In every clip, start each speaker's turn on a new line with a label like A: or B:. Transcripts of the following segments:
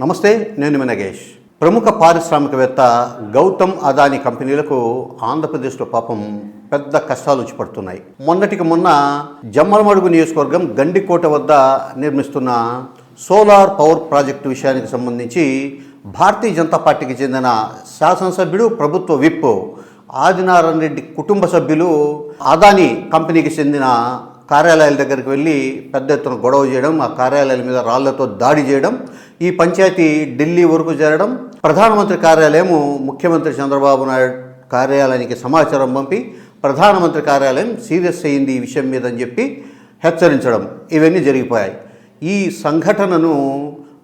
A: నమస్తే నేను మీ ప్రముఖ పారిశ్రామికవేత్త గౌతమ్ అదాని కంపెనీలకు ఆంధ్రప్రదేశ్లో పాపం పెద్ద కష్టాలు వచ్చి పడుతున్నాయి. మొన్నటికి మొన్న జమ్మలమడుగు నియోజకవర్గం గండికోట వద్ద నిర్మిస్తున్న సోలార్ పవర్ ప్రాజెక్టు విషయానికి సంబంధించి భారతీయ జనతా పార్టీకి చెందిన శాసనసభ్యుడు ప్రభుత్వ విప్ ఆదినారాయణ రెడ్డి కుటుంబ సభ్యులు అదాని కంపెనీకి చెందిన కార్యాలయాల దగ్గరికి వెళ్ళి పెద్ద ఎత్తున గొడవ చేయడం ఆ కార్యాలయాల మీద రాళ్ళతో దాడి చేయడం ఈ పంచాయతీ ఢిల్లీ వరకు చేరడం ప్రధానమంత్రి కార్యాలయము ముఖ్యమంత్రి చంద్రబాబు నాయుడు కార్యాలయానికి సమాచారం పంపి ప్రధానమంత్రి కార్యాలయం సీరియస్ అయింది ఈ విషయం మీద అని చెప్పి హెచ్చరించడం. ఇవన్నీ జరిగిపోయాయి. ఈ సంఘటనను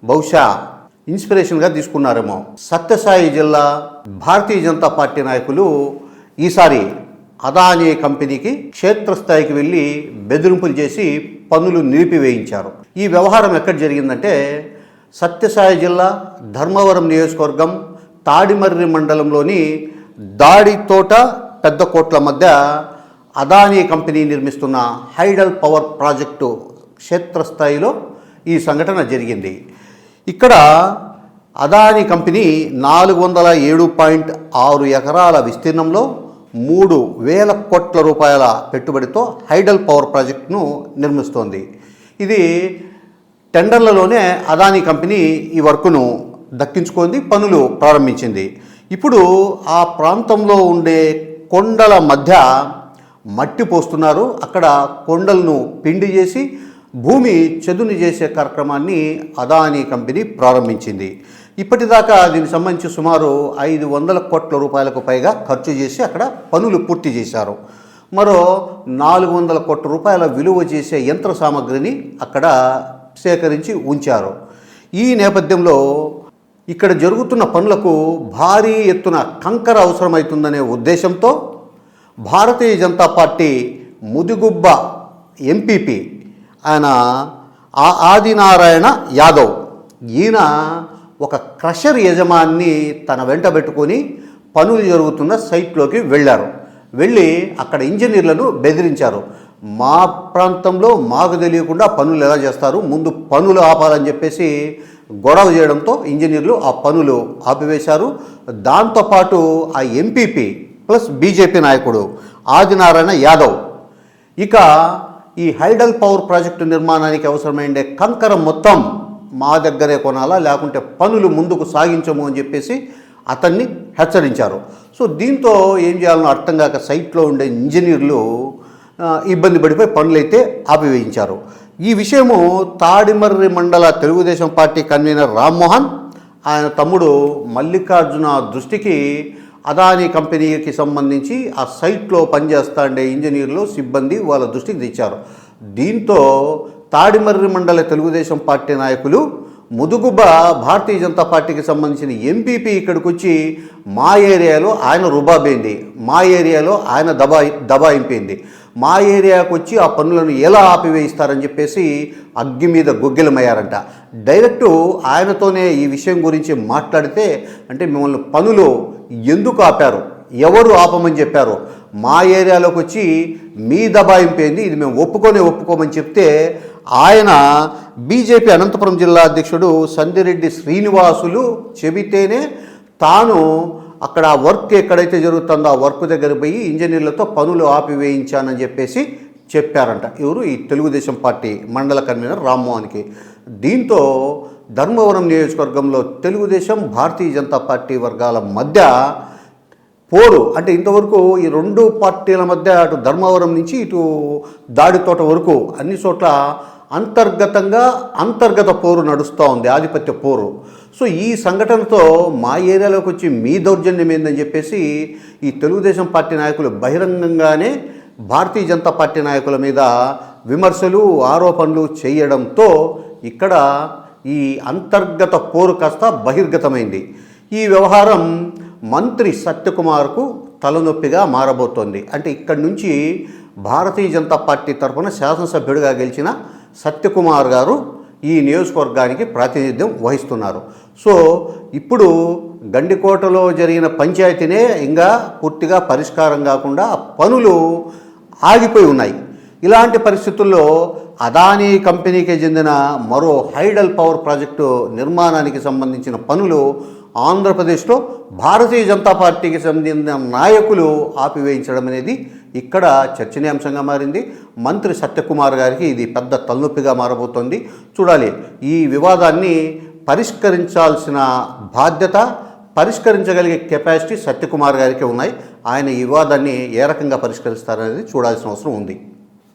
A: బహుశా ఇన్స్పిరేషన్గా తీసుకున్నారేమో. సత్యసాయి జిల్లా భారతీయ జనతా పార్టీ నాయకులు ఈసారి అదానీ కంపెనీకి క్షేత్రస్థాయికి వెళ్ళి బెదిరింపులు చేసి పనులు నిలిపివేయించారు. ఈ వ్యవహారం ఎక్కడ జరిగిందంటే సత్యసాయి జిల్లా ధర్మవరం నియోజకవర్గం తాడిమర్రి మండలంలోని దాడి తోట పెద్ద కోట్ల మధ్య అదానీ కంపెనీ నిర్మిస్తున్న హైడల్ పవర్ ప్రాజెక్టు క్షేత్రస్థాయిలో ఈ సంఘటన జరిగింది. ఇక్కడ అదానీ కంపెనీ నాలుగు వందల ఏడు పాయింట్ ఆరు ఎకరాల విస్తీర్ణంలో మూడు వేల కోట్ల రూపాయల పెట్టుబడితో హైడల్ పవర్ ప్రాజెక్టును నిర్మిస్తోంది. ఇది టెండర్లలోనే అదానీ కంపెనీ ఈ వర్కును దక్కించుకుంది పనులు ప్రారంభించింది. ఇప్పుడు ఆ ప్రాంతంలో ఉండే కొండల మధ్య మట్టి పోస్తున్నారు. అక్కడ కొండలను పిండి చేసి భూమి చదును చేసే కార్యక్రమాన్ని అదానీ కంపెనీ ప్రారంభించింది. ఇప్పటిదాకా దీనికి సంబంధించి సుమారు ఐదు వందల కోట్ల రూపాయలకు పైగా ఖర్చు చేసి అక్కడ పనులు పూర్తి చేశారు. మరో నాలుగు వందల కోట్ల రూపాయల విలువ చేసే యంత్ర సామగ్రిని అక్కడ సేకరించి ఉంచారు. ఈ నేపథ్యంలో ఇక్కడ జరుగుతున్న పనులకు భారీ ఎత్తున కంకర అవసరమవుతుందనే ఉద్దేశంతో భారతీయ జనతా పార్టీ ముదిగుబ్బ ఎంపీపీ ఆయన ఆ ఆదినారాయణ యాదవ్ ఈయన ఒక క్రషర్ యజమాన్ని తన వెంట పెట్టుకొని పనులు జరుగుతున్న సైట్లోకి వెళ్ళారు. వెళ్ళి అక్కడ ఇంజనీర్లను బెదిరించారు. మా ప్రాంతంలో మాకు తెలియకుండా పనులు ఎలా చేస్తారు? ముందు పనులు ఆపాలని చెప్పేసి గొడవ చేయడంతో ఇంజనీర్లు ఆ పనులు ఆపివేశారు. దాంతోపాటు ఆ ఎంపీపీ ప్లస్ బీజేపీ నాయకుడు ఆదినారాయణ యాదవ్. ఇక ఈ హైడల్ పవర్ ప్రాజెక్టు నిర్మాణానికి అవసరమైన కంకర మొత్తం మా దగ్గరే కొనాలా? లేకుంటే పనులు ముందుకు సాగించము అని చెప్పేసి అతన్ని హెచ్చరించారు. సో దీంతో ఏం చేయాలనో అర్థం కాక సైట్లో ఉండే ఇంజనీర్లు ఇబ్బంది పడిపోయి పనులైతే ఆపివేయించారు. ఈ విషయము తాడిమర్రి మండల తెలుగుదేశం పార్టీ కన్వీనర్ రామ్మోహన్ ఆయన తమ్ముడు మల్లికార్జున దృష్టికి అదానీ కంపెనీకి సంబంధించి ఆ సైట్లో పనిచేస్తాండే ఇంజనీర్లు సిబ్బంది వాళ్ళ దృష్టికి తెచ్చారు. దీంతో తాడిమర్రి మండల తెలుగుదేశం పార్టీ నాయకులు ముదుగుబ భారతీయ జనతా పార్టీకి సంబంధించిన ఎంపీపీ ఇక్కడికి వచ్చి మా ఏరియాలో ఆయన రుబాబైంది మా ఏరియాలో ఆయన దబా దబాయింపింది. మా ఏరియాకు వచ్చి ఆ పనులను ఎలా ఆపివేయిస్తారని చెప్పేసి అగ్గి మీద గొగ్గిలమయ్యారంట. డైరెక్టు ఆయనతోనే ఈ విషయం గురించి మాట్లాడితే అంటే మిమ్మల్ని పనులు ఎందుకు ఆపారు? ఎవరు ఆపమని చెప్పారు? మా ఏరియాలోకి వచ్చి మీ దబాయింపేంది ఇది మేము ఒప్పుకొని ఒప్పుకోమని చెప్తే ఆయన బీజేపీ అనంతపురం జిల్లా అధ్యక్షుడు సందిరెడ్డి శ్రీనివాసులు చెబితేనే తాను అక్కడ ఆ వర్క్ ఎక్కడైతే జరుగుతుందో ఆ వర్క్ దగ్గర పోయి ఇంజనీర్లతో పనులు ఆపివేయించానని చెప్పేసి చెప్పారంట. ఎవరు? ఈ తెలుగుదేశం పార్టీ మండల కన్వీనర్ రామ్మోహన్కి. దీంతో ధర్మవరం నియోజకవర్గంలో తెలుగుదేశం భారతీయ జనతా పార్టీ వర్గాల మధ్య పోరు. అంటే ఇంతవరకు ఈ రెండు పార్టీల మధ్య అటు ధర్మవరం నుంచి ఇటు దాడి తోట వరకు అన్ని చోట్ల అంతర్గతంగా అంతర్గత పోరు నడుస్తూ ఉంది ఆధిపత్య పోరు. సో ఈ సంఘటనతో మా ఏరియాలోకి వచ్చి మీ దౌర్జన్యం ఏందని చెప్పేసి ఈ తెలుగుదేశం పార్టీ నాయకులు బహిరంగంగానే భారతీయ జనతా పార్టీ నాయకుల మీద విమర్శలు ఆరోపణలు చేయడంతో ఇక్కడ ఈ అంతర్గత పోరు కాస్త బహిర్గతమైంది. ఈ వ్యవహారం మంత్రి సత్యకుమార్కు తలనొప్పిగా మారబోతోంది. అంటే ఇక్కడి నుంచి భారతీయ జనతా పార్టీ తరఫున శాసనసభ్యుడిగా గెలిచిన సత్యకుమార్ గారు ఈ నియోజకవర్గానికి ప్రాతినిధ్యం వహిస్తున్నారు. సో ఇప్పుడు గండికోటలో జరిగిన పంచాయతీనే ఇంకా పూర్తిగా పరిష్కారం కాకుండా పనులు ఆగిపోయి ఉన్నాయి. ఇలాంటి పరిస్థితుల్లో అదానీ కంపెనీకి చెందిన మరో హైడల్ పవర్ ప్రాజెక్టు నిర్మాణానికి సంబంధించిన పనులు ఆంధ్రప్రదేశ్లో భారతీయ జనతా పార్టీకి చెందిన నాయకులు ఆపివేయించడం అనేది ఇక్కడ చర్చనీయాంశంగా మారింది. మంత్రి సత్యకుమార్ గారికి ఇది పెద్ద తలనొప్పిగా మారబోతోంది. చూడాలి ఈ వివాదాన్ని పరిష్కరించాల్సిన బాధ్యత పరిష్కరించగలిగే కెపాసిటీ సత్యకుమార్ గారికి ఉన్నాయి. ఆయన ఈ వివాదాన్ని ఏ రకంగా పరిష్కరిస్తారనేది చూడాల్సిన అవసరం ఉంది.